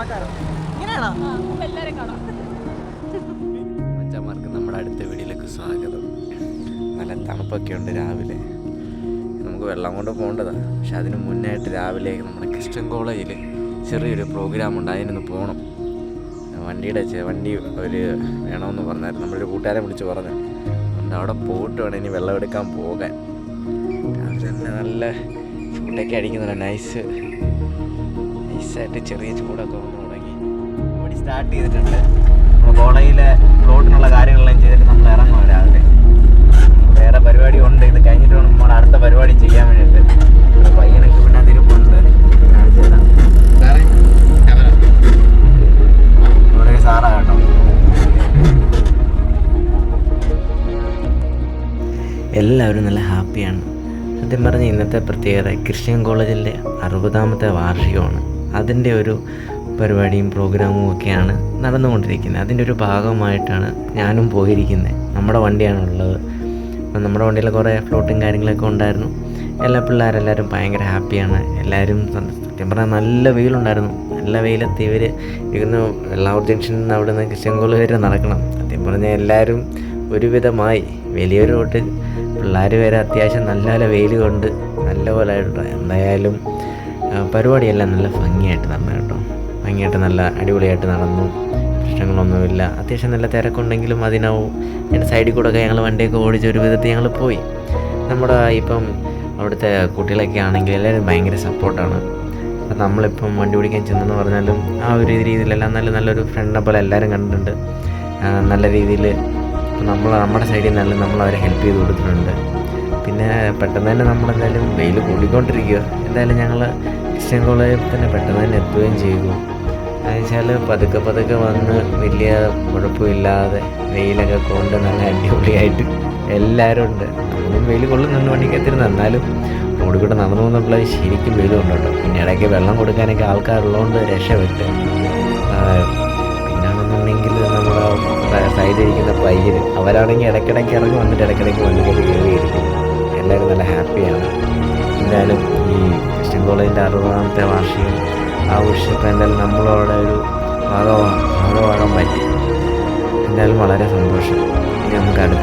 എല്ലാവരെയും നമ്മുടെ അടുത്ത വീടിലേക്ക് സ്വാഗതം. നല്ല തണുപ്പൊക്കെ ഉണ്ട് രാവിലെ. നമുക്ക് വെള്ളം കൊണ്ട് പോകേണ്ടതാണ് പക്ഷെ അതിന് മുന്നായിട്ട് രാവിലെ നമ്മുടെ ക്രിസ്ത്യൻ കോളേജിൽ ചെറിയൊരു പ്രോഗ്രാം ഉണ്ട്. അതിനൊന്ന് പോകണം വണ്ടിയുടെ വണ്ടി അവർ വേണമെന്ന് പറഞ്ഞായിരുന്നു. നമ്മുടെ ഒരു കൂട്ടുകാരെ വിളിച്ച് പറഞ്ഞു. അതുകൊണ്ട് അവിടെ പോയിട്ട് വേണം ഇനി വെള്ളം എടുക്കാൻ പോകാൻ. രാവിലെ തന്നെ നല്ല ചൂടൊക്കെ അടിക്കുന്നുണ്ട്. നൈസ് നൈസായിട്ട് ചെറിയ ചൂടൊക്കെ വന്ന് തുടങ്ങി. ഇവിടെ സ്റ്റാർട്ട് ചെയ്തിട്ടുണ്ട്. നമ്മൾ കോളേജിലെ പ്ലോട്ടിനുള്ള കാര്യങ്ങളെല്ലാം ചെയ്തിട്ട് നമ്മൾ ഇറങ്ങും രാവിലെ. വേറെ പരിപാടി ഉണ്ട് ഇത് കഴിഞ്ഞിട്ട് വേണം നമ്മൾ അടുത്ത പരിപാടി ചെയ്യാൻ വേണ്ടിയിട്ട്. പയ്യനൊക്കെ പിന്നെ തിരുപ്പുണ്ട്. എല്ലാവരും നല്ല ഹാപ്പിയാണ്. സത്യം പറഞ്ഞ ഇന്നത്തെ പ്രത്യേകത ക്രിസ്ത്യൻ കോളേജിന്റെ അറുപതാമത്തെ വാർഷികമാണ്. അതിന്റെ ഒരു പരിപാടിയും പ്രോഗ്രാമും ഒക്കെയാണ് നടന്നുകൊണ്ടിരിക്കുന്നത്. അതിന്റെ ഒരു ഭാഗമായിട്ടാണ് ഞാനും പോയിരിക്കുന്നത്. നമ്മുടെ വണ്ടിയാണുള്ളത് അപ്പം നമ്മുടെ വണ്ടിയിൽ കുറേ ഫ്ലോട്ടും കാര്യങ്ങളൊക്കെ ഉണ്ടായിരുന്നു. എല്ലാ പിള്ളേരെല്ലാവരും ഭയങ്കര ഹാപ്പിയാണ് എല്ലാവരും സത്യം പറഞ്ഞാൽ നല്ല വെയിലുണ്ടായിരുന്നു. നല്ല വെയിലെത്തി ഇവർ ഇരുന്ന് വെള്ളാവൂർ ജംഗ്ഷനിൽ നിന്ന് അവിടെ നിന്ന് ക്രിസ്ത്യൻ വരെ നടക്കണം. സത്യം പറഞ്ഞാൽ എല്ലാവരും ഒരുവിധമായി. വലിയൊരു തൊട്ട് പിള്ളേർ വരെ അത്യാവശ്യം നല്ല നല്ല വെയിൽ കൊണ്ട് നല്ലപോലെ എന്തായാലും പരിപാടിയെല്ലാം നല്ല ഭംഗിയായിട്ട് നടന്നു കേട്ടോ. ഭംഗിയായിട്ട് നല്ല അടിപൊളിയായിട്ട് നടന്നു. പ്രശ്നങ്ങളൊന്നുമില്ല. അത്യാവശ്യം നല്ല തിരക്കുണ്ടെങ്കിലും അതിനാവും എന്റെ സൈഡിൽ കൂടെ ഒക്കെ ഞങ്ങൾ വണ്ടിയൊക്കെ ഓടിച്ച് ഒരു വിധത്തിൽ ഞങ്ങൾ പോയി. നമ്മുടെ ഇപ്പം അവിടുത്തെ കുട്ടികളൊക്കെ ആണെങ്കിൽ എല്ലാവരും ഭയങ്കര സപ്പോർട്ടാണ്. അപ്പം നമ്മളിപ്പം വണ്ടി ഓടിക്കാൻ ചെന്നെന്ന് പറഞ്ഞാലും ആ ഒരു രീതിയിലെല്ലാം നല്ല നല്ലൊരു ഫ്രണ്ടിനെ പോലെ എല്ലാവരും കണ്ടിട്ടുണ്ട്. നല്ല രീതിയിൽ നമ്മൾ നമ്മുടെ സൈഡിൽ നിന്നല്ല നമ്മൾ അവരെ ഹെൽപ്പ് ചെയ്ത് കൊടുത്തിട്ടുണ്ട്. പിന്നെ പെട്ടെന്ന് തന്നെ നമ്മളെന്തായാലും വെയിൽ കൂടിക്കൊണ്ടിരിക്കുക. എന്തായാലും ഞങ്ങൾ ക്രിസ്ത്യൻ കോളേജിൽ തന്നെ പെട്ടെന്ന് തന്നെ എത്തുകയും ചെയ്തു. എന്നുവെച്ചാൽ പതുക്കെ പതുക്കെ വന്ന് വലിയ കുഴപ്പമില്ലാതെ വെയിലൊക്കെ കൊണ്ട് നല്ല അടിപൊളിയായിട്ട് എല്ലാവരും ഉണ്ട്. നമ്മളും വെയിൽ കൊള്ളുന്നുണ്ട് വണ്ടിക്കത്തിരുന്ന് എന്നാലും റോഡിൽ കൂടെ നടന്നു പോകുന്നപ്പോൾ ശരിക്കും വെയിൽ കൊണ്ട് പിന്നെ ഇടയ്ക്ക് വെള്ളം കൊടുക്കാനൊക്കെ ആൾക്കാരുള്ളതുകൊണ്ട് രക്ഷപ്പെട്ട്. പിന്നാണെന്നുണ്ടെങ്കിൽ നമ്മുടെ സൈഡിൽ ഇരിക്കുന്ന പയ്യൻ അവരാണെങ്കിൽ ഇടയ്ക്കിടയ്ക്ക് ഇറങ്ങി വന്നിട്ട് ഇടയ്ക്കിടയ്ക്ക് വണ്ടിക്കകത്ത് കയറി എല്ലാവരും നല്ല ഹാപ്പിയാണ്. എന്തായാലും ഈ ക്രിസ്ത്യൻ കോളേജിന്റെ അറുപതാമത്തെ വാർഷികം ആഘോഷിച്ചപ്പോൾ എന്തായാലും നമ്മളവിടെ ഒരു ഭാഗമാ ഭാഗമാകാൻ പറ്റി. എന്തായാലും വളരെ സന്തോഷം. നമുക്ക് അടുത്ത